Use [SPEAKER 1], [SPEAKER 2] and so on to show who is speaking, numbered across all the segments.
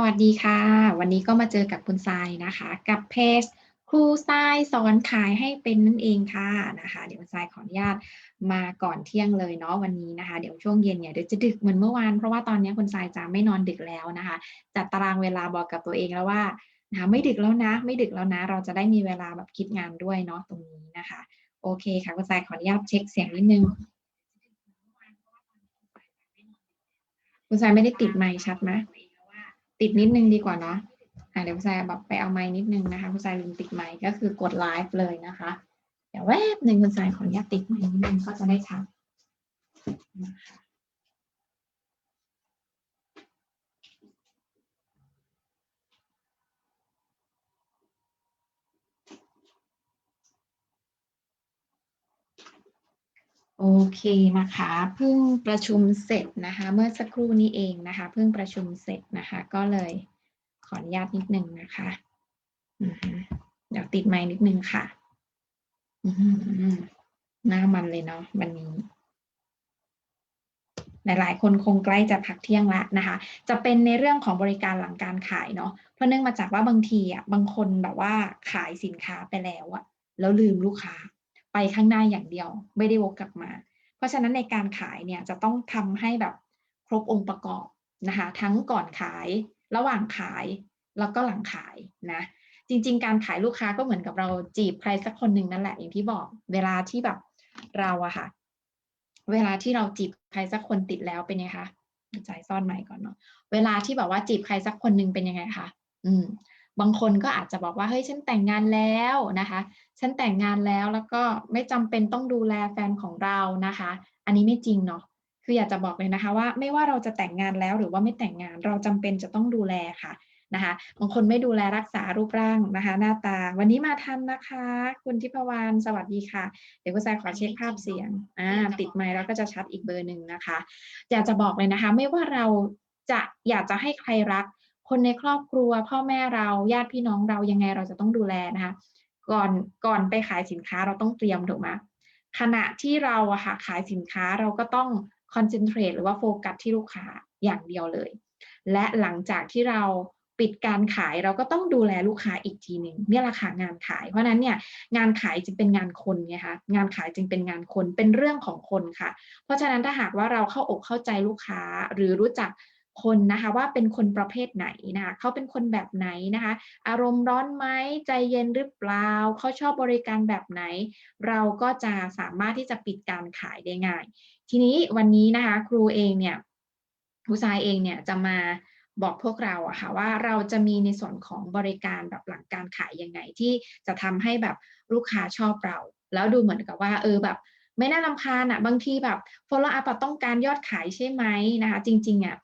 [SPEAKER 1] สวัสดีค่ะ วันนี้ก็มาเจอกับคุณทรายนะคะ กับเพจครูทรายสอนขายให้เป็นนั่นเองค่ะนะคะ เดี๋ยวทรายขออนุญาตมาก่อนเที่ยงเลยเนาะวันนี้นะคะ เดี๋ยวช่วงเย็นเนี่ยเดี๋ยวจะดึกเหมือนเมื่อวานเพราะว่าตอนนี้คุณทรายจะไม่นอนดึกแล้วนะคะจัดตารางเวลาบอกกับตัวเองแล้วว่านะะไม่ดึกแล้วนะ ไม่ดึกแล้วนะ เราจะได้มีเวลาแบบคิดงานด้วยเนาะตรงนี้นะคะ โอเคค่ะคุณทรายขออนุญาตเช็คเสียงนิดนึงคุณทรายไม่ได้ติดไมค์ชัดไหม ติดนิดนึงดีกว่าเนาะอะเดี๋ยวคุณทรายแบบไปเอาไม้นิดนึงนะคะคุณทรายลืมติดไม้ก็คือกดไลฟ์เลยนะคะ เดี๋ยวแวบหนึ่งคุณทรายขออนุญาตติดไม้นิดนึงก็จะได้ชัดนะคะ โอเคนะคะ เพิ่งประชุมเสร็จนะคะ เมื่อสักครู่นี้เองนะคะ เพิ่งประชุมเสร็จนะคะ ก็เลยขออนุญาตนิดนึงนะคะเดี๋ยวติดไมค์นิดนึงค่ะหน้ามันเลยเนาะวันนี้ หลายๆ คนคงใกล้จะพักเที่ยงละนะคะ จะเป็นในเรื่องของบริการหลังการขายเนาะเพราะเนื่องมาจากว่าบางทีอะบางคนแบบว่าขายสินค้าไปแล้วอะแล้วลืมลูกค้า ไปข้างหน้าอย่างเดียว ไม่ได้วกกลับมา เพราะฉะนั้นในการขายเนี่ยจะต้องทำให้แบบครบองค์ประกอบนะคะทั้งก่อนขายระหว่างขายแล้วก็หลังขายนะจริง ๆ การขายลูกค้าก็เหมือนกับเราจีบใครสักคนหนึ่งนั่นแหละอย่างที่บอกเวลาที่แบบเราอะค่ะ เวลาที่เราจีบใครสักคนติดแล้วเป็นไงคะใจซ่อนใหม่ก่อนเนาะเวลาที่แบบว่าจีบใครสักคนหนึ่งเป็นยังไงคะอืม บางคนก็อาจจะบอกว่าเฮ้ยฉันแต่งงานแล้วนะคะ ฉันแต่งงานแล้วแล้วก็ไม่จำเป็นต้องดูแลแฟนของเรานะคะ อันนี้ไม่จริงเนาะคืออยากจะบอกเลยนะคะว่าไม่ว่าเราจะแต่งงานแล้วหรือว่าไม่แต่งงานเราจำเป็นจะต้องดูแลค่ะนะคะบางคนไม่ดูแลรักษารูปร่างนะคะ หน้าตาวันนี้มาทันนะคะ คุณทิพวรรณสวัสดีค่ะ เดี๋ยวคุณทรายขอเช็คภาพเสียงอ่าติดไมค์แล้วก็จะชัดอีกเบอร์หนึ่งนะคะ อยากจะบอกเลยนะคะ ไม่ว่าเราจะอยากจะให้ใครรัก คนในครอบครัว พ่อแม่เราญาติพี่น้องเรายังไงเราจะต้องดูแลนะคะก่อนก่อนไปขายสินค้าเราต้องเตรียมถูกไหมขณะที่เราอะค่ะขายสินค้าเราก็ต้องคอนเซนเทรตหรือว่าโฟกัสที่ลูกค้าอย่างเดียวเลย และหลังจากที่เราปิดการขายเราก็ต้องดูแลลูกค้าอีกทีหนึ่งเนี่ยแหละค่ะงานขาย เพราะนั้นเนี่ยงานขายจึงเป็นงานคนไงคะงานขายจึงเป็นงานคนเป็นเรื่องของคนค่ะ เพราะฉะนั้นถ้าหากว่าเราเข้าอกเข้าใจลูกค้าหรือรู้จัก คนนะคะว่าเป็นคนประเภทไหนนะคะเขาเป็นคนแบบไหนนะคะ อารมณ์ร้อนไหมใจเย็นหรือเปล่าเขาชอบบริการแบบไหน เราก็จะสามารถที่จะปิดการขายได้ง่าย ทีนี้วันนี้นะคะครูเองเนี่ยครูทรายเองเนี่ยจะมาบอกพวกเราอะค่ะว่าเราจะมีในส่วนของบริการแบบหลังการขายยังไงที่จะทำให้แบบลูกค้าชอบเรา แล้วดูเหมือนกับว่าเออแบบไม่น่ารำคาญอะบางทีแบบ follow up ต้องการยอดขายใช่ไหมนะคะ จริงๆอะ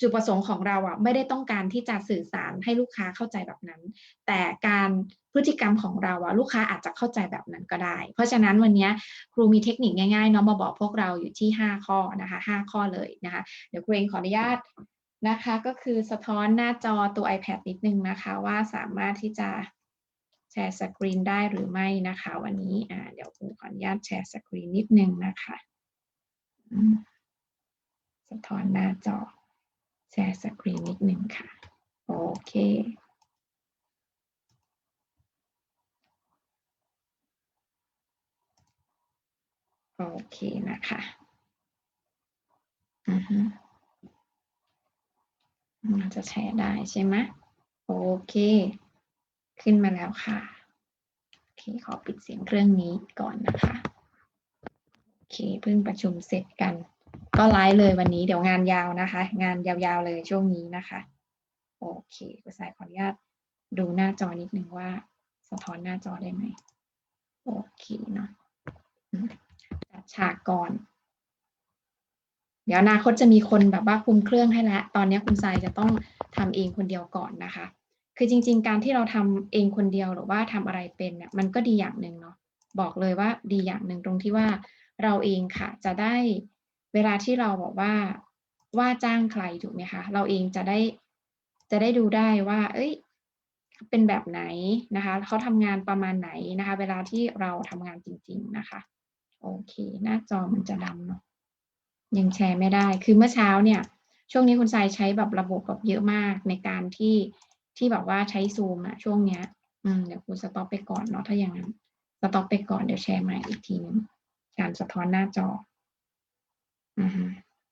[SPEAKER 1] จุดประสงค์ของเราอะไม่ได้ต้องการที่จะสื่อสารให้ลูกค้าเข้าใจแบบนั้น แต่การพฤติกรรมของเราอะลูกค้าอาจจะเข้าใจแบบนั้นก็ได้ เพราะฉะนั้นวันนี้ครูมีเทคนิคง่ายๆเนาะมาบอกพวกเราอยู่ที่ 5 ข้อนะคะ5ข้อเลยนะคะเดี๋ยวครูเองขออนุญาตนะคะก็คือสะท้อนหน้าจอตัว iPad นิดนึงนะคะว่าสามารถที่จะแชร์สกรีนได้หรือไม่นะคะ วันนี้อ่าเดี๋ยวครูขออนุญาตแชร์สกรีนนิดนึงนะคะ สะท้อนหน้าจอ แชร์สกรีนนิดนึงค่ะ โอเค โอเคนะคะอือฮึมันจะแชร์ได้ใช่ไหมโอเค ขึ้นมาแล้วค่ะ โอเค ขอปิดเสียงเครื่องนี้ก่อนนะคะ โอเค เพิ่งประชุมเสร็จกัน ก็ไลฟ์เลยวันนี้เดี๋ยวงานยาวนะคะ งานยาวๆเลยช่วงนี้นะคะ โอเคคุณสายขออนุญาตดูหน้าจอนิดนึงว่า สะท้อนหน้าจอได้ไหมโอเคเนาะจัดฉากก่อน เดี๋ยวอนาคตจะมีคนแบบว่าคุมเครื่องให้แล้วตอนนี้คุณทรายจะต้องทำเองคนเดียวก่อนนะคะ คือจริง ๆ การที่เราทำเองคนเดียวหรือว่าทำอะไรเป็นเนี่ยมันก็ดีอย่างหนึ่งเนาะบอกเลยว่าดีอย่างหนึ่งตรงที่ว่าเราเองค่ะจะได้ เวลาที่เราบอกว่าว่าจ้างใครถูกไหมคะเราเองจะได้จะได้ดูได้ว่า เอ้ย เป็นแบบไหนนะคะเขาทำงานประมาณไหนนะคะ เวลาที่เราทำงานจริง ๆนะคะ โอเค หน้าจอมันจะดำเนาะยังแชร์ไม่ได้ คือเมื่อเช้าเนี่ย ช่วงนี้คุณทรายใช้แบบระบบแบบเยอะมากในการที่ที่แบบว่าใช้ซูมอะช่วงเนี้ย อืมเดี๋ยวคุณสต็อปไปก่อนเนาะถ้าอย่างนั้นสต็อปไปก่อนเดี๋ยวแชร์ใหม่อีกทีนึงการสะท้อนหน้าจอ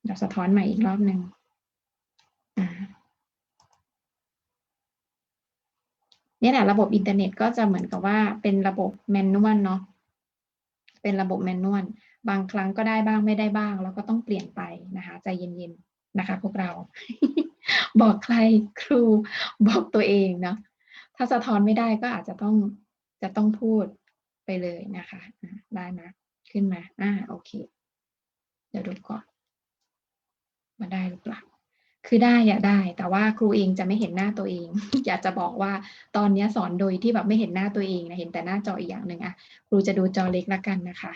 [SPEAKER 1] เดี๋ยวสะท้อนใหม่อีกรอบหนึ่งเนี่ยแหละระบบอินเทอร์เน็ตก็จะเหมือนกับว่าเป็นระบบแมนนวลเนาะเป็นระบบแมนนวลบางครั้งก็ได้บ้างไม่ได้บ้าง แล้วก็ต้องเปลี่ยนไปนะคะใจเย็นๆนะคะ พวกเรา บอกใครครูบอกตัวเองเนาะถ้าสะท้อนไม่ได้ก็อาจจะต้องจะต้องพูดไปเลยนะคะ ได้นะขึ้นมาอ่าโอเค ดี๋ยวดูก่อน มาได้หรือเปล่าคือได้อะได้ แต่ว่าครูเองจะไม่เห็นหน้าตัวเอง อยากจะบอกว่าตอนนี้สอนโดยที่แบบไม่เห็นหน้าตัวเองนะเห็นแต่หน้าจออีกอย่างหนึ่งอะครูจะดูจอเล็กละกันนะคะ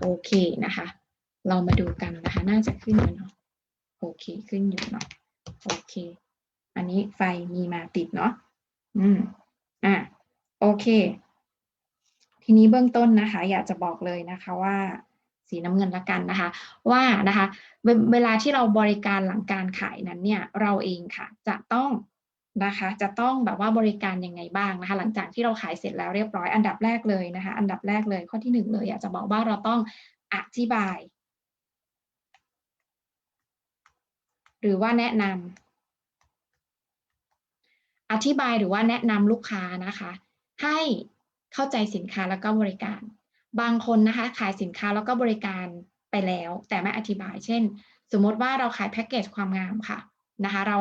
[SPEAKER 1] โอเคนะคะ เรามาดูกันนะคะ น่าจะขึ้นอยู่เนาะโอเคขึ้นอยู่เนาะโอเค อันนี้ไฟมีมาติดเนาะอืมอะโอเค ทีนี้เบื้องต้นนะคะ อยากจะบอกเลยนะคะว่า สีน้ำเงินละกันนะคะ ว่านะคะเวเวลาที่เราบริการหลังการขายนั้นเนี่ยเราเองค่ะจะต้องนะคะ จะต้องแบบว่าบริการยังไงบ้างนะคะ หลังจากที่เราขายเสร็จแล้วเรียบร้อยอันดับแรกเลยนะคะ อันดับแรกเลยข้อที่หนึ่งเลยอยากจะบอกว่าเราต้องอธิบาย หรือว่าแนะนำอธิบายหรือว่าแนะนำลูกค้านะคะ ให้เข้าใจสินค้าแล้วก็บริการ บางคนนะคะขายสินค้าแล้วก็บริการไปแล้ว แต่ไม่อธิบาย เช่น สมมติว่าเราขายแพ็กเกจความงามค่ะนะคะ เรา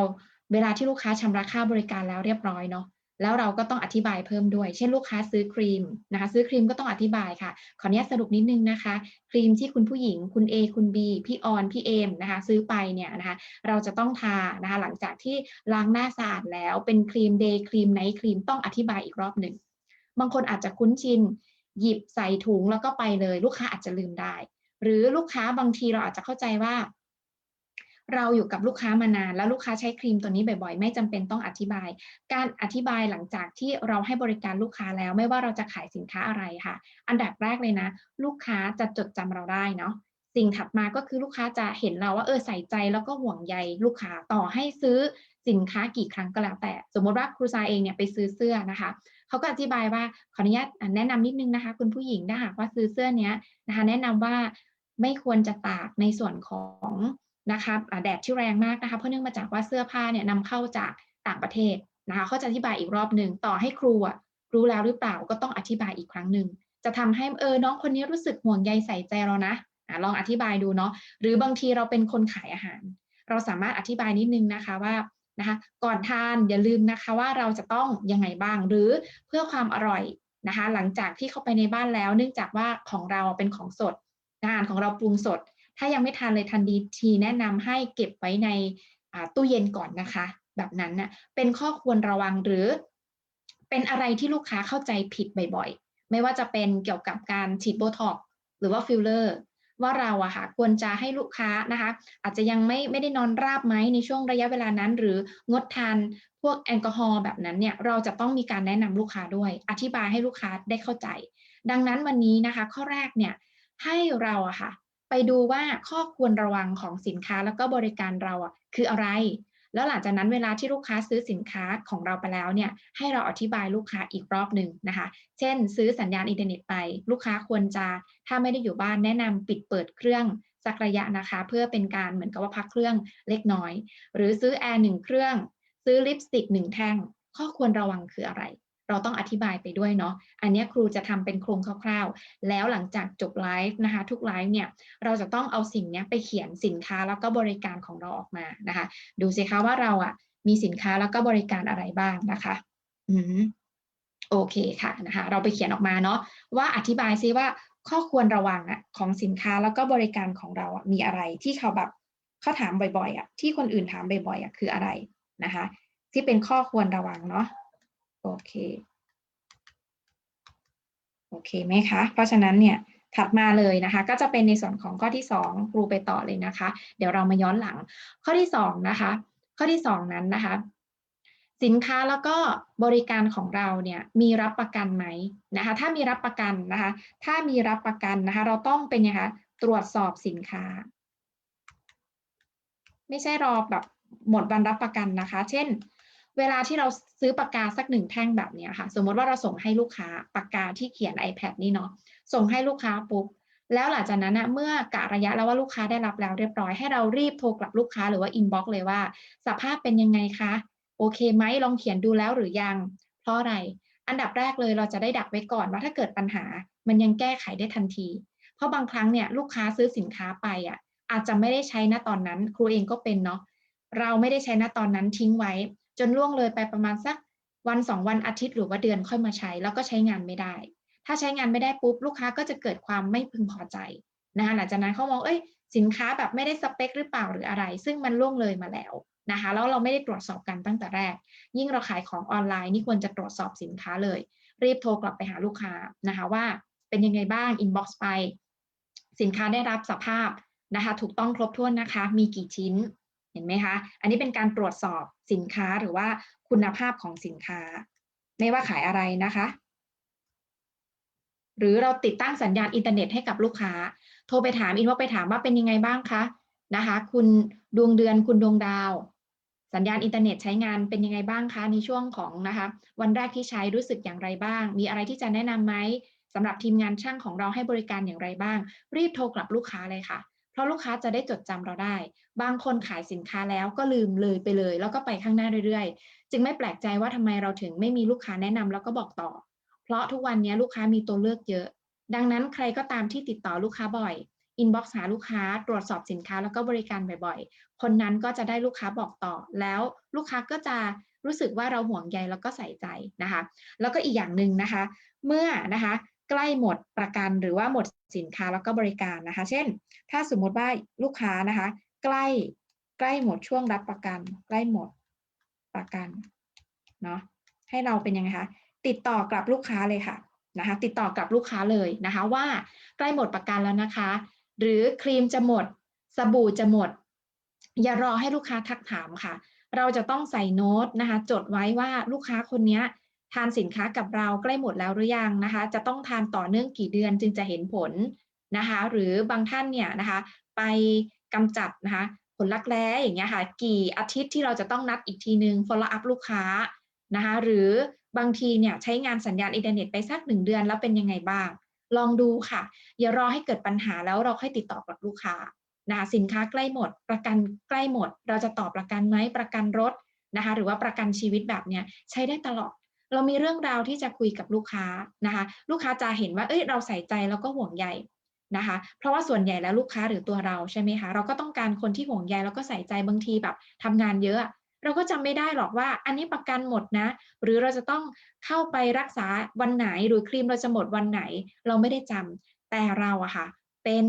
[SPEAKER 1] เวลาที่ลูกค้าชำระค่าบริการแล้วเรียบร้อยเนาะแล้วเราก็ต้องอธิบายเพิ่มด้วย เช่นลูกค้าซื้อครีมนะคะ ซื้อครีมก็ต้องอธิบายค่ะ ขออนุญาตสรุปนิดนึงนะคะ ครีมที่คุณผู้หญิงคุณ A คุณ B พี่ออนพี่เอมนะคะ ซื้อไปเนี่ยนะคะ เราจะต้องทานะคะ หลังจากที่ล้างหน้าสะอาดแล้วเป็นครีมเดย์ครีมไนท์ครีมต้องอธิบายอีกรอบหนึ่งบางคนอาจจะคุ้นชิน หยิบใส่ถุงแล้วก็ไปเลย ลูกค้าอาจจะลืมได้ หรือลูกค้าบางทีเราอาจจะเข้าใจว่า เราอยู่กับลูกค้ามานาน แล้วลูกค้าใช้ครีมตัวนี้บ่อยๆ ไม่จำเป็นต้องอธิบาย การอธิบายหลังจากที่เราให้บริการลูกค้าแล้ว ไม่ว่าเราจะขายสินค้าอะไรค่ะ อันดับแรกเลยนะ ลูกค้าจะจดจำเราได้เนาะสิ่งถัดมาก็คือลูกค้าจะเห็นเราว่าเออใส่ใจแล้วก็ห่วงใยลูกค้าต่อให้ซื้อ สินค้ากี่ครั้งก็แล้วแต่ สมมติว่าครูซาเองเนี่ยไปซื้อเสื้อนะคะเขาก็อธิบายว่าขออนุญาตแนะนำนิดนึงนะคะ คุณผู้หญิงถ้าหากว่าซื้อเสื้อเนี้ยนะคะแนะนำว่าไม่ควรจะตากในส่วนของนะคะแดดที่แรงมากนะคะเพราะเนื่องมาจากว่าเสื้อผ้าเนี่ยนำเข้าจากต่างประเทศนะคะเขาจะอธิบายอีกรอบหนึ่งต่อให้ครูอะรู้แล้วหรือเปล่าก็ต้องอธิบายอีกครั้งหนึ่งจะทำให้เออน้องคนนี้รู้สึกห่วงใยใส่ใจเรานะอะลองอธิบายดูเนาะหรือบางทีเราเป็นคนขายอาหาร เราสามารถอธิบายนิดนึงนะคะว่า นะคะ ก่อนทานอย่าลืมนะคะว่าเราจะต้องยังไงบ้าง หรือเพื่อความอร่อยนะคะ หลังจากที่เข้าไปในบ้านแล้ว เนื่องจากว่าของเราเป็นของสดอาหารของเราปรุงสด ถ้ายังไม่ทานเลยทันดีทีแนะนำให้เก็บไว้ในตู้เย็นก่อนนะคะ แบบนั้นนะเป็นข้อควรระวังหรือ เป็นอะไรที่ลูกค้าเข้าใจผิดบ่อยๆ ไม่ว่าจะเป็นเกี่ยวกับการฉีดโบท็อกหรือว่าฟิลเลอร์ ว่าเราอะค่ะควรจะให้ลูกค้านะคะ อาจจะยังไม่ไม่ได้นอนราบไหมในช่วงระยะเวลานั้น หรืองดทานพวกแอลกอฮอล์แบบนั้นเนี่ยเราจะต้องมีการแนะนำลูกค้าด้วย อธิบายให้ลูกค้าได้เข้าใจ ดังนั้นวันนี้นะคะ ข้อแรกเนี่ยให้เราอะค่ะ ไปดูว่าข้อควรระวังของสินค้าแล้วก็บริการเราอะคืออะไร แล้วหลังจากนั้นเวลาที่ลูกค้าซื้อสินค้าของเราไปแล้วเนี่ยให้เราอธิบายลูกค้าอีกรอบหนึ่งนะคะ เช่น ซื้อสัญญาณอินเทอร์เน็ตไป ลูกค้าควรจะถ้าไม่ได้อยู่บ้านแนะนำปิดเปิดเครื่องสักระยะนะคะ เพื่อเป็นการเหมือนกับว่าพักเครื่องเล็กน้อย หรือซื้อแอร์หนึ่งเครื่อง ซื้อลิปสติกหนึ่งแท่ง ข้อควรระวังคืออะไร เราต้องอธิบายไปด้วยเนาะอันนี้ครูจะทำเป็นโครงคร่าวๆ แล้วหลังจากจบไลฟ์นะคะทุกไลฟ์เนี่ยเราจะต้องเอาสิ่งนี้ไปเขียนสินค้าแล้วก็บริการของเราออกมานะคะ ดูสิคะว่าเราอะมีสินค้าแล้วก็บริการอะไรบ้างนะคะอืมโอเคค่ะนะคะเราไปเขียนออกมาเนาะว่าอธิบายซิว่าข้อควรระวังอะของสินค้าแล้วก็บริการของเราอะมีอะไรที่เขาแบบเขาถามบ่อยๆอะที่คนอื่นถามบ่อยๆอะคืออะไรนะคะ ที่เป็นข้อควรระวังเนาะ โอเค โอเคไหมคะ เพราะฉะนั้นเนี่ยถัดมาเลยนะคะ ก็จะเป็นในส่วนของข้อที่ 2 ครูไปต่อเลยนะคะ เดี๋ยวเรามาย้อนหลัง ข้อที่ 2 นะคะ ข้อที่ 2 นั้นนะคะ สินค้าแล้วก็บริการของเราเนี่ยมีรับประกันไหมนะคะ ถ้ามีรับประกันนะคะ ถ้ามีรับประกันนะคะ เราต้องเป็นยังคะตรวจสอบสินค้า ไม่ใช่รอแบบหมดวันรับประกันนะคะ เช่น เวลาที่เราซื้อปากกาสักหนึ่งแท่งแบบนี้ค่ะ สมมติว่าเราส่งให้ลูกค้าปากกาที่เขียน iPad นี่เนาะส่งให้ลูกค้าปุ๊บแล้วหลังจากนั้นนะเมื่อกะระยะแล้วว่าลูกค้าได้รับแล้วเรียบร้อยให้เรารีบโทรกลับลูกค้าหรือว่า inbox เลยว่า สภาพเป็นยังไงคะ โอเคไหมลองเขียนดูแล้วหรือยัง เพราะอะไร อันดับแรกเลยเราจะได้ดักไว้ก่อนว่าถ้าเกิดปัญหา มันยังแก้ไขได้ทันที เพราะบางครั้งเนี่ยลูกค้าซื้อสินค้าไปอะอาจจะไม่ได้ใช้ณตอนนั้น ครูเองก็เป็นเนาะเราไม่ได้ใช้ณตอนนั้นทิ้งไว้ จนล่วงเลยไปประมาณสักวันสองวันอาทิตย์หรือว่าเดือนค่อยมาใช้ แล้วก็ใช้งานไม่ได้ ถ้าใช้งานไม่ได้ปุ๊บลูกค้าก็จะเกิดความไม่พึงพอใจนะคะหลังจากนั้นเขามองเอ้ยสินค้าแบบไม่ได้สเปคหรือเปล่าหรืออะไร ซึ่งมันล่วงเลยมาแล้วนะคะแล้วเราไม่ได้ตรวจสอบกันตั้งแต่แรก ยิ่งเราขายของออนไลน์นี่ควรจะตรวจสอบสินค้าเลย รีบโทรกลับไปหาลูกค้านะคะว่าเป็นยังไงบ้างอินบ็อกซ์ไป สินค้าได้รับสภาพนะคะ ถูกต้องครบถ้วนนะคะ มีกี่ชิ้น ห็นไหมคะ อันนี้เป็นการตรวจสอบสินค้าหรือว่าคุณภาพของสินค้า ไม่ว่าขายอะไรนะคะ หรือเราติดตั้งสัญญาณอินเทอร์เน็ตให้กับลูกค้า โทรไปถามอินว่าไปถามว่าเป็นยังไงบ้างคะนะคะ คุณดวงเดือนคุณดวงดาว สัญญาณอินเทอร์เน็ตใช้งานเป็นยังไงบ้างคะในช่วงของนะคะ วันแรกที่ใช้รู้สึกอย่างไรบ้าง มีอะไรที่จะแนะนำไหมสำหรับทีมงานช่างของเราให้บริการอย่างไรบ้าง รีบโทรกลับลูกค้าเลยค่ะ เพราะลูกค้าจะได้จดจำเราได้ บางคนขายสินค้าแล้วก็ลืมเลยไปเลย แล้วก็ไปข้างหน้าเรื่อยๆ จึงไม่แปลกใจว่าทำไมเราถึงไม่มีลูกค้าแนะนำแล้วก็บอกต่อ เพราะทุกวันนี้ลูกค้ามีตัวเลือกเยอะ ดังนั้นใครก็ตามที่ติดต่อลูกค้าบ่อยอินบ็อกซ์หาลูกค้าตรวจสอบสินค้าแล้วก็บริการบ่อยๆ คนนั้นก็จะได้ลูกค้าบอกต่อ แล้วลูกค้าก็จะรู้สึกว่าเราห่วงใยแล้วก็ใส่ใจนะคะ แล้วก็อีกอย่างหนึ่งนะคะ เมื่อนะคะ ใกล้หมดประกันหรือว่าหมดสินค้าแล้วก็บริการนะคะ เช่น ถ้าสมมติว่าลูกค้านะคะ ใกล้ใกล้หมดช่วงรับประกัน ใกล้หมดประกันเนาะให้เราเป็นยังไงคะติดต่อกลับลูกค้าเลยค่ะนะคะ ติดต่อกลับลูกค้าเลยนะคะ ว่าใกล้หมดประกันแล้วนะคะ หรือครีมจะหมด สบู่จะหมด อย่ารอให้ลูกค้าทักถามค่ะ เราจะต้องใส่โน้ตนะคะ จดไว้ว่าลูกค้าคนนี้ ทานสินค้ากับเราใกล้หมดแล้วหรือยังนะคะ จะต้องทานต่อเนื่องกี่เดือนจึงจะเห็นผลนะคะ หรือบางท่านเนี่ยนะคะไปกำจัดนะคะผลลักแร้อย่างเงี้ยค่ะ กี่อาทิตย์ที่เราจะต้องนัดอีกทีนึง follow up ลูกค้านะคะหรือบางทีเนี่ยใช้งานสัญญาณอินเทอร์เน็ตไปสักหนึ่งเดือนแล้วเป็นยังไงบ้าง ลองดูค่ะ อย่ารอให้เกิดปัญหาแล้วเราค่อยติดต่อกับลูกค้านะคะสินค้าใกล้หมด ประกันใกล้หมด เราจะต่อประกันไหมประกันรถนะคะหรือว่าประกันชีวิตแบบเนี้ยใช้ได้ตลอด เรามีเรื่องราวที่จะคุยกับลูกค้านะคะ ลูกค้าจะเห็นว่าเอ้ยเราใส่ใจแล้วก็ห่วงใยนะคะ เพราะว่าส่วนใหญ่แล้วลูกค้าหรือตัวเราใช่ไหมคะเราก็ต้องการคนที่ห่วงใยแล้วก็ใส่ใจบางทีแบบทำงานเยอะเราก็จำไม่ได้หรอกว่าอันนี้ประกันหมดนะ หรือเราจะต้องเข้าไปรักษาวันไหนหรือครีมเราจะหมดวันไหน เราไม่ได้จำแต่เราอะค่ะ เป็น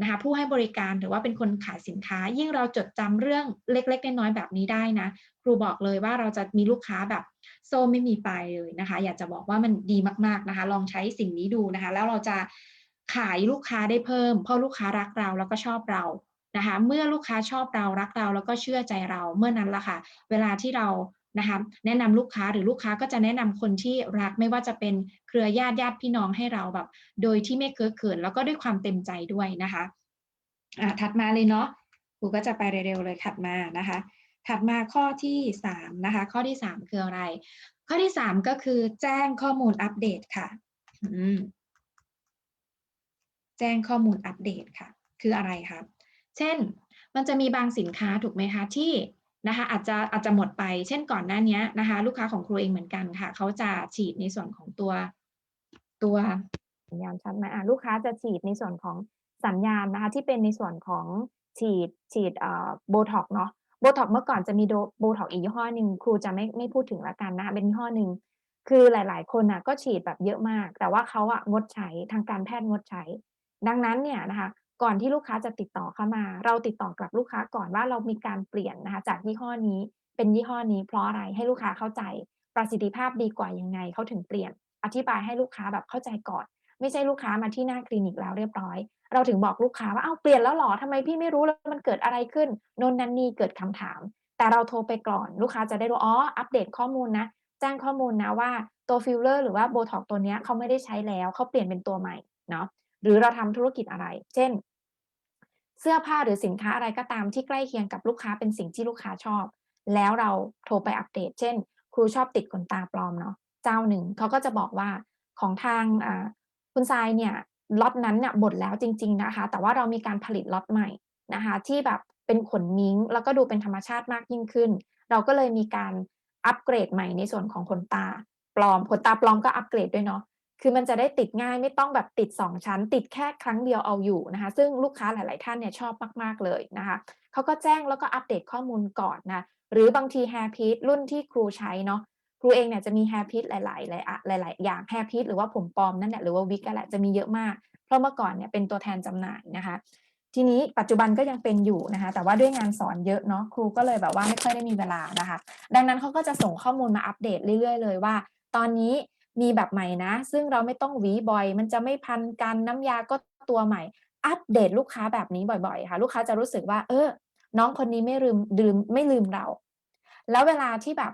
[SPEAKER 1] นะคะผู้ให้บริการหรือว่าเป็นคนขายสินค้า ยิ่งเราจดจำเรื่องเล็กๆน้อยๆแบบนี้ได้นะ ครูบอกเลยว่าเราจะมีลูกค้าแบบโซ่ไม่มีปลายเลยนะคะ อยากจะบอกว่ามันดีมากๆนะคะ ลองใช้สิ่งนี้ดูนะคะ แล้วเราจะขายลูกค้าได้เพิ่ม เพราะลูกค้ารักเราแล้วก็ชอบเรานะคะ เมื่อลูกค้าชอบเรารักเราแล้วก็เชื่อใจเรา เมื่อนั้นละค่ะ เวลาที่เรา นะคะแนะนำลูกค้าหรือลูกค้าก็จะแนะนำคนที่รักไม่ว่าจะเป็นเครือญาติญาติพี่น้องให้เราแบบ โดยที่ไม่เคอะเขินแล้วก็ด้วยความเต็มใจด้วยนะคะอ่าถัดมาเลยเนาะครูก็จะไปเร็วๆเลยถัดมานะคะ ถัดมาข้อที่สามนะคะข้อที่สามคืออะไร ข้อที่สามก็คือแจ้งข้อมูลอัปเดตค่ะแจ้งข้อมูลอัปเดตค่ะ คืออะไรคะเช่นมันจะมีบางสินค้าถูกไหมคะที่ นะคะอาจจะอาจจะหมดไป เช่นก่อนหน้านี้นะคะ ลูกค้าของครูเองเหมือนกันค่ะ เขาจะฉีดในส่วนของตัวตัวสัญญาณชัดไหมลูกค้าจะฉีดในส่วนของสัญญาณนะคะ ที่เป็นในส่วนของฉีดฉีดเอ่อโบท็อกเนาะโบท็อกเมื่อก่อนจะมีโบท็อกอีกยี่ห้อหนึ่งครูจะไม่ไม่พูดถึงละกันนะเป็นยี่ห้อหนึ่งคือหลาย ๆ คนน่ะก็ฉีดแบบเยอะมาก แต่ว่าเขาอะงดใช้ทางการแพทย์งดใช้ ดังนั้นเนี่ยนะคะ ก่อนที่ลูกค้าจะติดต่อเข้ามา เราติดต่อกลับลูกค้าก่อนว่าเรามีการเปลี่ยนนะคะจากยี่ห้อนี้เป็นยี่ห้อนี้เพราะอะไรให้ลูกค้าเข้าใจประสิทธิภาพดีกว่ายังไงเขาถึงเปลี่ยน อธิบายให้ลูกค้าแบบเข้าใจก่อน ไม่ใช่ลูกค้ามาที่หน้าคลินิกแล้วเรียบร้อย เราถึงบอกลูกค้าว่าเอ้าเปลี่ยนแล้วหรอทำไมพี่ไม่รู้แล้วมันเกิดอะไรขึ้นนนนันนี่เกิดคำถาม แต่เราโทรไปก่อนลูกค้าจะได้รู้อ๋ออัปเดตข้อมูลนะแจ้งข้อมูลนะว่าตัวฟิลเลอร์หรือว่าโบท็อกตัวนี้เขาไม่ได้ใช้แล้วเขาเปลี่ยนเป็นตัวใหม่เนาะหรือเราทำธุรกิจอะไร เช่น เสื้อผ้าหรือสินค้าอะไรก็ตามที่ใกล้เคียงกับลูกค้าเป็นสิ่งที่ลูกค้าชอบ แล้วเราโทรไปอัปเดต เช่น ครูชอบติดขนตาปลอมเนาะเจ้าหนึ่งเขาก็จะบอกว่าของทางคุณทรายเนี่ยล็อตนั้นน่ะหมดแล้วจริง ๆนะคะ แต่ว่าเรามีการผลิตล็อตใหม่นะคะ ที่แบบเป็นขนมิงก์แล้วก็ดูเป็นธรรมชาติมากยิ่งขึ้น เราก็เลยมีการอัปเกรดใหม่ในส่วนของขนตาปลอมขนตาปลอมก็อัปเกรดด้วยเนาะ คือมันจะได้ติดง่ายไม่ต้องแบบติด 2 ชั้น ติดแค่ครั้งเดียวเอาอยู่นะคะ ซึ่งลูกค้าหลาย ๆ ท่านเนี่ยชอบมาก ๆ เลยนะคะเขาก็แจ้งแล้วก็อัปเดตข้อมูลก่อนนะ หรือบางที Hair Piece รุ่นที่ครูใช้เนาะครูเองเนี่ยจะมี Hair Piece หลายๆหลายอะหลาย ๆ อย่าง Hair Piece หรือว่าผมปลอมนั่นแหละหรือว่าวิกนั่นแหละจะมีเยอะมาก เพราะเมื่อก่อนเนี่ยเป็นตัวแทนจำหน่ายนะคะ ทีนี้ปัจจุบันก็ยังเป็นอยู่นะคะ แต่ว่าด้วยงานสอนเยอะเนาะครูก็เลยแบบว่าไม่ค่อยได้มีเวลานะคะ ดังนั้นเขาก็จะส่งข้อมูลมาอัปเดตเรื่อย ๆ เลยว่า ตอนนี้ มีแบบใหม่นะ ซึ่งเราไม่ต้องหวีบ่อย มันจะไม่พันกันน้ำยาก็ตัวใหม่ อัปเดตลูกค้าแบบนี้บ่อยๆ ค่ะ ลูกค้าจะรู้สึกว่า เออ น้องคนนี้ไม่ลืมดืมไม่ลืมเรา แล้วเวลาที่แบบ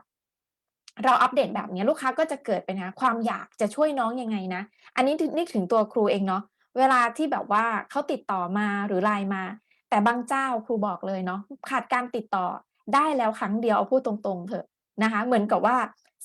[SPEAKER 1] เราอัปเดตแบบนี้ลูกค้าก็จะเกิดเป็นนะความอยากจะช่วยน้องยังไงนะ อันนี้นึกถึงตัวครูเองเนาะเวลาที่แบบว่าเขาติดต่อมาหรือ LINE มา แต่บางเจ้าครูบอกเลยเนาะขาดการติดต่อได้แล้วครั้งเดียวเอาพูดตรงๆเถอะนะคะ เหมือนกับว่า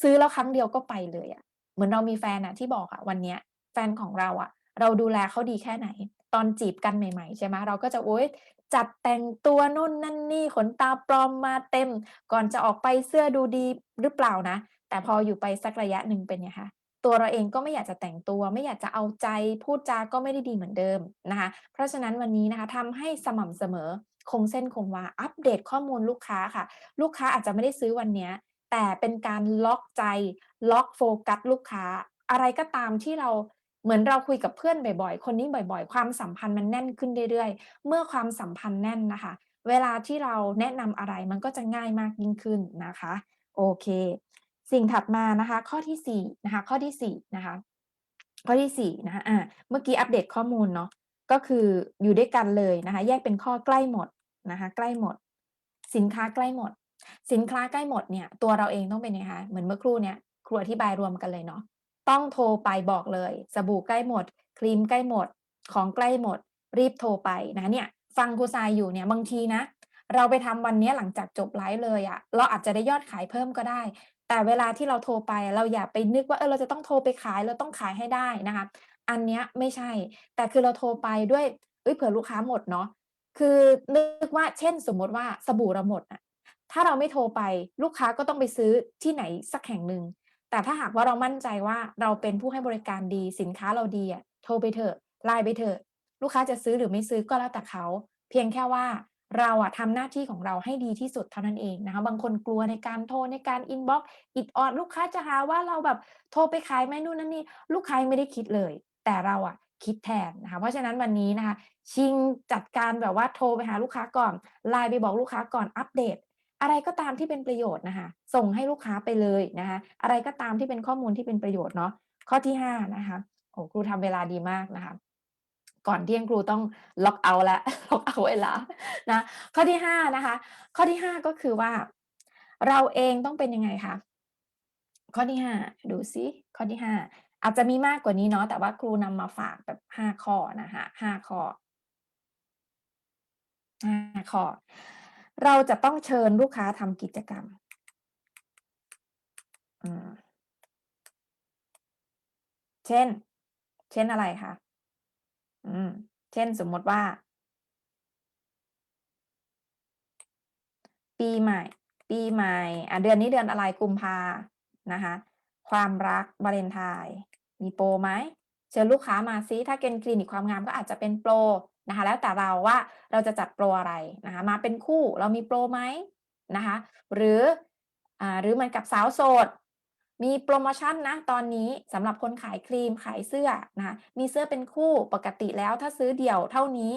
[SPEAKER 1] ซื้อแล้วครั้งเดียวก็ไปเลยอะ เหมือนเรามีแฟนอะที่บอกอะวันเนี้ยแฟนของเราอะเราดูแลเขาดีแค่ไหน ตอนจีบกันใหม่ๆใช่ไหมเราก็จะโอ๊ยจัดแต่งตัวนู่นนั่นนี่ขนตาปลอมมาเต็ม ก่อนจะออกไปเสื้อดูดีหรือเปล่านะ แต่พออยู่ไปสักระยะหนึ่งเป็นไงคะตัวเราเองก็ไม่อยากจะแต่งตัว ไม่อยากจะเอาใจพูดจาก็ไม่ได้ดีเหมือนเดิมนะคะเพราะฉะนั้นวันนี้นะคะทำให้สม่ำเสมอคงเส้นคงวาอัปเดตข้อมูลลูกค้าค่ะ ลูกค้าอาจจะไม่ได้ซื้อวันเนี้ย แต่เป็นการล็อกใจล็อกโฟกัสลูกค้า อะไรก็ตามที่เราเหมือนเราคุยกับเพื่อนบ่อยๆ คนนี้บ่อยๆ ความสัมพันธ์มันแน่นขึ้นเรื่อยๆ เมื่อความสัมพันธ์แน่นนะคะ เวลาที่เราแนะนำอะไรมันก็จะง่ายมากยิ่งขึ้นนะคะ โอเค สิ่งถัดมานะคะ ข้อที่4นะคะ ข้อที่4นะคะ ข้อที่4นะคะอาเมื่อกี้อัปเดตข้อมูลเนาะก็คืออยู่ด้วยกันเลยนะคะ แยกเป็นข้อใกล้หมดนะคะ ใกล้หมด สินค้าใกล้หมด สินค้าใกล้หมดเนี่ยตัวเราเองต้องเป็นไงคะเหมือนเมื่อครู่เนี้ยครูอธิบายรวมกันเลยเนาะต้องโทรไปบอกเลย สบู่ใกล้หมด ครีมใกล้หมด ของใกล้หมด รีบโทรไปนะเนี่ย ฟังครูทรายอยู่เนี่ยบางทีนะ เราไปทำวันนี้หลังจากจบไลฟ์เลยอะเราอาจจะได้ยอดขายเพิ่มก็ได้ แต่เวลาที่เราโทรไปเราอย่าไปนึกว่าเออเราจะต้องโทรไปขายเราต้องขายให้ได้นะคะ อันเนี้ยไม่ใช่ แต่คือเราโทรไปด้วยเฮ้ยเผื่อลูกค้าหมดเนาะคือนึกว่าเช่นสมมติว่าสบู่เราหมดอะ ถ้าเราไม่โทรไปลูกค้าก็ต้องไปซื้อที่ไหนสักแห่งหนึ่งแต่ถ้าหากว่าเรามั่นใจว่าเราเป็นผู้ให้บริการดีสินค้าเราดีอะโทรไปเถอะ LINE ไปเถอะ ลูกค้าจะซื้อหรือไม่ซื้อก็แล้วแต่เขา เพียงแค่ว่าเราอะทำหน้าที่ของเราให้ดีที่สุดเท่านั้นเองนะคะ บางคนกลัวในการโทรในการอินบ็อกซ์อิดออดลูกค้าจะหาว่าเราแบบโทรไปขายไหมนู่นนั่นนี่ลูกค้าไม่ได้คิดเลย แต่เราอะคิดแทนนะคะ เพราะฉะนั้นวันนี้นะคะ ชิงจัดการแบบว่าโทรไปหาลูกค้าก่อน LINE ไปบอกลูกค้าก่อนอัปเดต อะไรก็ตามที่เป็นประโยชน์นะคะส่งให้ลูกค้าไปเลยนะคะอะไรก็ตามที่เป็นข้อมูลที่เป็นประโยชน์เนาะข้อที่5นะคะโอ้ครูทำเวลาดีมากนะคะก่อนเที่ยงครูต้องล็อกเอาแล้วล็อกเอาเวลานะข้อที่5นะคะข้อที่ 5 ก็คือว่า เราเองต้องเป็นยังไงคะข้อที่ 5 ดูซิข้อที่ 5 อาจจะมีมากกว่านี้เนาะแต่ว่าครูนำมาฝากแบบ5ข้อนะคะ5ข้อ5ข้อ เราจะต้องเชิญลูกค้าทำกิจกรรมเช่น เช่นอะไรคะ?อืม เช่นสมมติว่า ปีใหม่ ปีใหม่ อ่าเดือนนี้เดือนอะไรกุมภานะคะ ความรักวาเลนไทน์มีโปรไหม?เชิญลูกค้ามาซิถ้าเป็นคลินิกความงามก็อาจจะเป็นโปร นะคะแล้วแต่เราว่าเราจะจัดโปรอะไรนะคะมาเป็นคู่เรามีโปรไหมนะคะหรืออหรือเหมือนกับสาวโสด มีโพรโมชั่นนะตอนนี้สำหรับคนขายครีมขายเสื้อนะคะมีเสื้อเป็นคู่ปกติแล้วถ้าซื้อเดี่ยวเท่านี้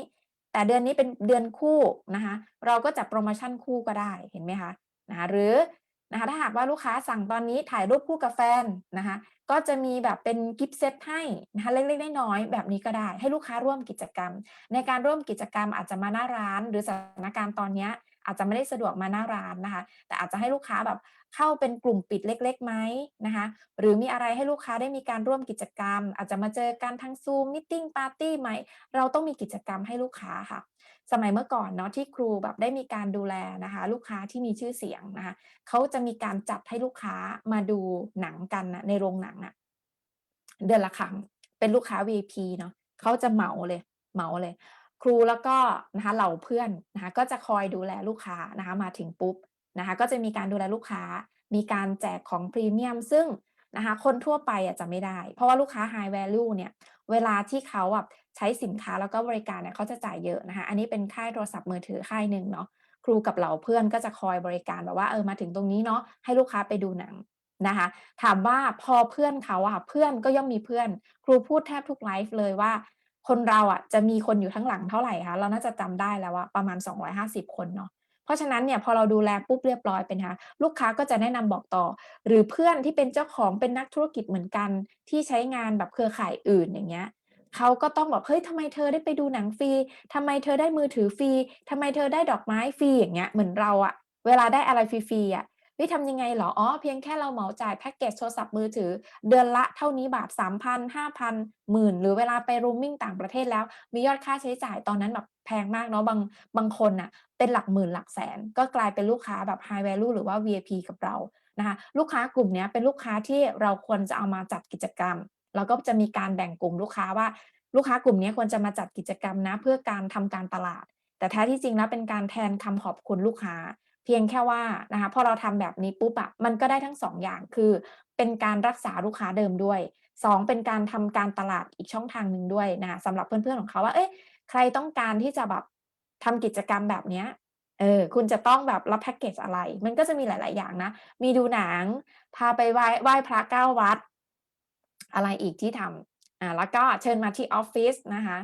[SPEAKER 1] แต่เดือนนี้เป็นเดือนคู่นะคะเราก็จัดโพรโมชั่นคู่ก็ได้เห็นไหมคะนะคะหรือ นะคะถ้าหากว่าลูกค้าสั่งตอนนี้ถ่ายรูปคู่กับแฟนนะคะก็จะมีแบบเป็นกิฟต์เซตให้นะคะเล็กๆน้อยๆแบบนี้ก็ได้ ให้ลูกค้าร่วมกิจกรรม ในการร่วมกิจกรรมอาจจะมาหน้าร้าน หรือสถานการณ์ตอนนี้อาจจะไม่ได้สะดวกมาหน้าร้านนะคะ แต่อาจจะให้ลูกค้าแบบเข้าเป็นกลุ่มปิดเล็กๆไหมนะคะ หรือมีอะไรให้ลูกค้าได้มีการร่วมกิจกรรม อาจจะมาเจอกันทาง Zoom มีตติงปาร์ตี้ไหมเราต้องมีกิจกรรมให้ลูกค้าค่ะ
[SPEAKER 2] สมัยเมื่อก่อนเนาะที่ครูแบบได้มีการดูแลนะคะ ลูกค้าที่มีชื่อเสียงนะคะเขาจะมีการจัดให้ลูกค้ามาดูหนังกันนะในโรงหนังอะเดือนละครั้งเป็นลูกค้า VIP เนาะเขาจะเหมาเลยเหมาเลย ครูแล้วก็นะคะเหล่าเพื่อนนะคะก็จะคอยดูแลลูกค้านะคะมาถึงปุ๊บนะคะก็จะมีการดูแลลูกค้า มีการแจกของพรีเมียม ซึ่งนะคะคนทั่วไปอะจะไม่ได้ เพราะว่าลูกค้า High Value เนี่ย เวลาที่เขาอะ ใช้สินค้าแล้วก็บริการเนี่ยเขาจะจ่ายเยอะนะคะ อันนี้เป็นค่ายโทรศัพท์มือถือค่ายหนึ่งเนาะครูกับเหล่าเพื่อนก็จะคอยบริการแบบว่าเออมาถึงตรงนี้เนาะให้ลูกค้าไปดูหนังนะคะ ถามว่าพอเพื่อนเขาอะเพื่อนก็ย่อมมีเพื่อน ครูพูดแทบทุกไลฟ์เลยว่า คนเราอะจะมีคนอยู่ทั้งหลังเท่าไหร่คะเราน่าจะจำได้แล้วว่าประมาณ 250 คนเนาะเพราะฉะนั้นเนี่ยพอเราดูแลปุ๊บเรียบร้อยเป็นคะลูกค้าก็จะแนะนำบอกต่อ หรือเพื่อนที่เป็นเจ้าของเป็นนักธุรกิจเหมือนกันที่ใช้งานแบบเครือข่ายอื่นอย่างเงี้ย เขาก็ต้องบอกเฮ้ยทำไมเธอได้ไปดูหนังฟรีทำไมเธอได้มือถือฟรีทำไมเธอได้ดอกไม้ฟรีอย่างเงี้ยเหมือนเราอะเวลาได้อะไรฟรีๆอะเฮ้ยทำยังไงเหรอ อ๋อ เพียงแค่เราเหมาจ่ายแพ็กเกจโทรศัพท์มือถือ เดือนละเท่านี้บาท 3,000 5,000 10,000หรือเวลาไป roaming ต่างประเทศแล้ว มียอดค่าใช้จ่ายตอนนั้นแบบแพงมากเนาะบางบางคนน่ะเป็นหลักหมื่นหลักแสน ก็กลายเป็นลูกค้าแบบ high value หรือว่า VIP กับเรานะคะลูกค้ากลุ่มนี้เป็นลูกค้าที่เราควรจะเอามาจัดกิจกรรม แล้วก็จะมีการแบ่งกลุ่มลูกค้าว่า ลูกค้ากลุ่มนี้ควรจะมาจัดกิจกรรมนะ เพื่อการทำการตลาด แต่แท้ที่จริงแล้วเป็นการแทนคำขอบคุณลูกค้า เพียงแค่ว่านะคะพอเราทำแบบนี้ปุ๊บอะมันก็ได้ทั้ง2ออย่างคือ เป็นการรักษาลูกค้าเดิมด้วย 2 เป็นการทำการตลาดอีกช่องทางหนึ่งด้วยนะสำหรับเพื่อนๆของเขาว่าเอ๊ะใครต้องการที่จะแบบทำกิจกรรมแบบเนี้ยเออคุณจะต้องแบบรับแพ็กเกจอะไร มันก็จะมีหลาย ๆ อย่างนะ มีดูหนัง พาไปไหว้ไหว้พระเก้าวัด อะไรอีกที่ทำอ่าแล้วก็เชิญมาที่ออฟฟิศนะคะ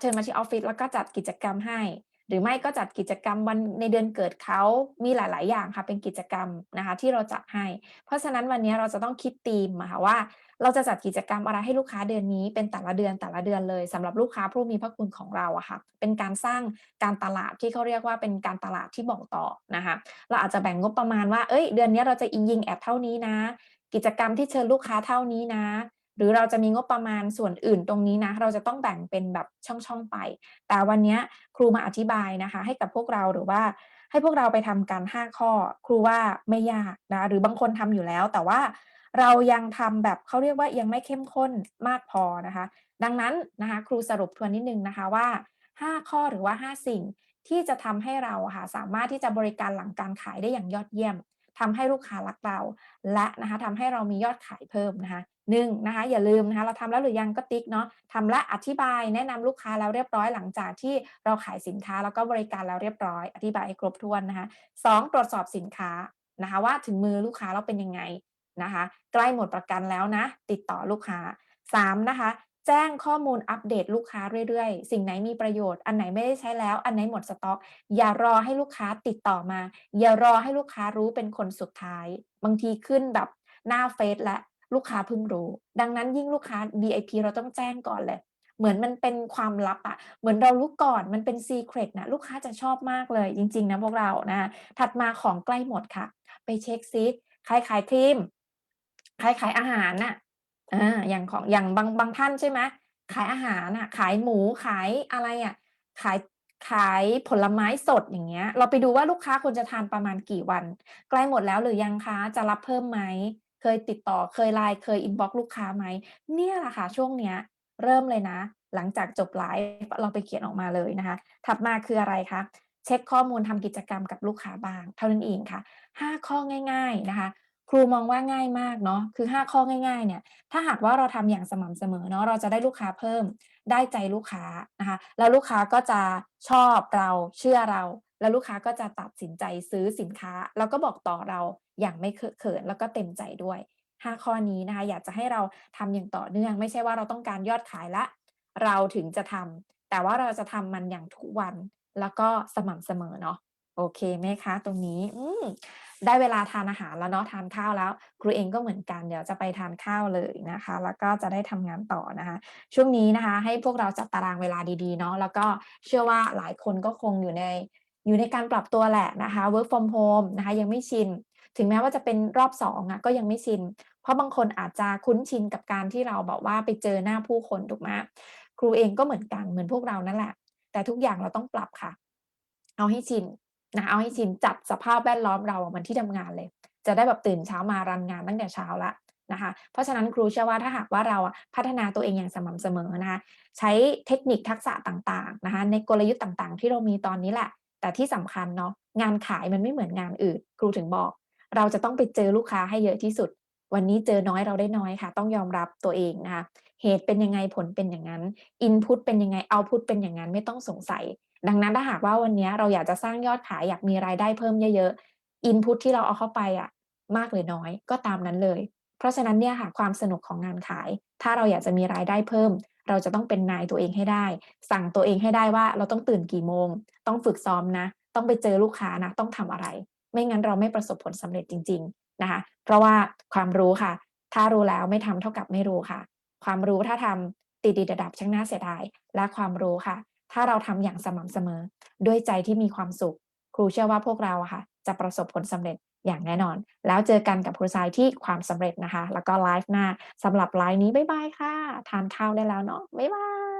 [SPEAKER 2] เชิญมาที่ออฟฟิศแล้วก็จัดกิจกรรมให้ หรือไม่ก็จัดกิจกรรมวันในเดือนเกิดเขามีหลาย ๆ อย่างค่ะเป็นกิจกรรมนะคะที่เราจัดให้ เพราะฉะนั้นวันนี้เราจะต้องคิดธีมอะค่ะว่า เราจะจัดกิจกรรมอะไรให้ลูกค้าเดือนนี้เป็นแต่ละเดือนแต่ละเดือนเลยสำหรับลูกค้าผู้มีพระคุณของเราอะค่ะเป็นการสร้างการตลาดที่เขาเรียกว่าเป็นการตลาดที่บอกต่อนะคะเราอาจจะแบ่งงบประมาณว่าเอ้ยเดือนนี้เราจะอิงยิงแอดเท่านี้นะ กิจกรรมที่เชิญลูกค้าเท่านี้นะ หรือเราจะมีงบประมาณส่วนอื่นตรงนี้นะ เราจะต้องแบ่งเป็นแบบช่องๆไป แต่วันนี้ครูมาอธิบายนะคะ ให้กับพวกเราหรือว่าให้พวกเราไปทำกัน5ข้อ ครูว่าไม่ยากนะหรือบางคนทำอยู่แล้ว แต่ว่าเรายังทำแบบเขาเรียกว่ายังไม่เข้มข้นมากพอนะคะ ดังนั้นนะคะ ครูสรุปทวนนิดนึงนะคะว่า 5 ข้อหรือว่า 5 สิ่งที่จะทำให้เราค่ะสามารถที่จะบริการหลังการขายได้อย่างยอดเยี่ยม ทำให้ลูกค้ารักเรา และนะคะทำให้เรามียอดขายเพิ่มนะคะหนึ่งนะคะอย่าลืมนะคะเราทำแล้วหรือยังก็ติ๊กเนาะทำและอธิบายแนะนำลูกค้าแล้วเรียบร้อยหลังจากที่เราขายสินค้าแล้วก็บริการแล้วเรียบร้อย อธิบายให้ครบถ้วนนะคะสองตรวจสอบสินค้านะคะว่าถึงมือลูกค้าเราเป็นยังไงนะคะ ใกล้หมดประกันแล้วนะ ติดต่อลูกค้าสามนะคะ แจ้งข้อมูลอัปเดตลูกค้าเรื่อยๆ สิ่งไหนมีประโยชน์ อันไหนไม่ได้ใช้แล้ว อันไหนหมดสต็อก อย่ารอให้ลูกค้าติดต่อมา อย่ารอให้ลูกค้ารู้เป็นคนสุดท้าย บางทีขึ้นแบบหน้าเฟซและลูกค้าเพิ่งรู้ ดังนั้นยิ่งลูกค้า VIP เราต้องแจ้งก่อนเลย เหมือนมันเป็นความลับอะเหมือนเรารู้ก่อน มันเป็น secret นะลูกค้าจะชอบมากเลย จริง ๆ นะพวกเรานะ ถัดมาของใกล้หมดค่ะ ไปเช็คซิใครขายครีม ใครขายอาหารน่ะ อาอย่างของอย่างบางบางท่านใช่ไหมขายอาหารน่ะ ขายหมูขายอะไรอะ ขายขายผลไม้สดอย่างเงี้ย เราไปดูว่าลูกค้าควรจะทานประมาณกี่วัน ใกล้หมดแล้วหรือยังคะจะรับเพิ่มไหมเคยติดต่อเคย LINE เคยอินบ็อกลูกค้าไหมเนี่ยแหละค่ะช่วงเนี้ย เริ่มเลยนะ หลังจากจบไลฟ์เราไปเขียนออกมาเลยนะคะ ถัดมาคืออะไรคะเช็กข้อมูลทำกิจกรรมกับลูกค้าบ้าง เท่านั้นเองค่ะ 5 ข้อง่าย ๆนะคะ ครูมองว่าง่ายมากเนาะคือ 5 ข้อง่าย ๆ เนี่ย ถ้าหากว่าเราทำอย่างสม่ำเสมอเนาะเราจะได้ลูกค้าเพิ่ม ได้ใจลูกค้านะคะแล้วลูกค้าก็จะชอบเราเชื่อเรา แล้วลูกค้าก็จะตัดสินใจซื้อสินค้า แล้วก็บอกต่อเราอย่างไม่เคอะเขินแล้วก็เต็มใจด้วย 5 ข้อนี้นะคะอยากจะให้เราทำอย่างต่อเนื่องไม่ใช่ว่าเราต้องการยอดขายแล้วเราถึงจะทำแต่ว่าเราจะทำมันอย่างทุกวันแล้วก็สม่ำเสมอเนาะ โอเคไหมคะตรงนี้อืมได้เวลาทานอาหารแล้วเนาะทานข้าวแล้ว ครูเองก็เหมือนกันเดี๋ยวจะไปทานข้าวเลยนะคะ แล้วก็จะได้ทำงานต่อนะคะ ช่วงนี้นะคะ ให้พวกเราจัดตารางเวลาดีๆเนาะแล้วก็เชื่อว่าหลายคนก็คงอยู่ในอยู่ในการปรับตัวแหละนะคะ work from home นะคะยังไม่ชิน ถึงแม้ว่าจะเป็นรอบ2องอะก็ยังไม่ชิน เพราะบางคนอาจจะคุ้นชินกับการที่เราแบบว่าไปเจอหน้าผู้คนถูกไหมครูเองก็เหมือนกันเหมือนพวกเรานั่นแหละ แต่ทุกอย่างเราต้องปรับค่ะ เอาให้ชิน นะเอาให้ชินจัดสภาพแวดล้อมเราเหมือนที่ทำงานเลย จะได้แบบตื่นเช้ามารันงานตั้งแต่เช้าแล้วนะคะ เพราะฉะนั้นครูเชื่อว่าถ้าหากว่าเราอะพัฒนาตัวเองอย่างสม่ำเสมอนะคะใช้เทคนิคทักษะต่างๆนะคะในกลยุทธ์ต่างๆ ที่เรามีตอนนี้แหละ แต่ที่สำคัญเนาะงานขายมันไม่เหมือนงานอื่น ครูถึงบอก เราจะต้องไปเจอลูกค้าให้เยอะที่สุด วันนี้เจอน้อยเราได้น้อยค่ะ ต้องยอมรับตัวเองนะคะ เหตุเป็นยังไงผลเป็นอย่างนั้น input เป็นยังไง output เป็นอย่างนั้นไม่ต้องสงสัย ดังนั้นถ้าหากว่าวันนี้เราอยากจะสร้างยอดขายอยากมีรายได้เพิ่มเยอะๆ input ที่เราเอาเข้าไปอะมากหรือน้อยก็ตามนั้นเลย เพราะฉะนั้นเนี่ยค่ะความสนุกของงานขาย ถ้าเราอยากจะมีรายได้เพิ่ม เราจะต้องเป็นนายตัวเองให้ได้ สั่งตัวเองให้ได้ว่าเราต้องตื่นกี่โมง ต้องฝึกซ้อมนะ ต้องไปเจอลูกค้านะ ต้องทำอะไร ไม่งั้นเราไม่ประสบผลสำเร็จจริง ๆนะคะ เพราะว่าความรู้ค่ะ ถ้ารู้แล้วไม่ทำเท่ากับไม่รู้ค่ะ ความรู้ถ้าทำติดๆดับช่างน่าเสียดาย และความรู้ค่ะ ถ้าเราทำอย่างสม่ำเสมอ ด้วยใจที่มีความสุข ครูเชื่อว่าพวกเราค่ะ จะประสบผลสำเร็จอย่างแน่นอน แล้วเจอกันกับครูทรายที่ความสำเร็จนะคะ แล้วก็ไลฟ์หน้าสำหรับไลฟ์นี้บ๊ายบายค่ะ ทานข้าวได้แล้วเนาะบ๊ายบาย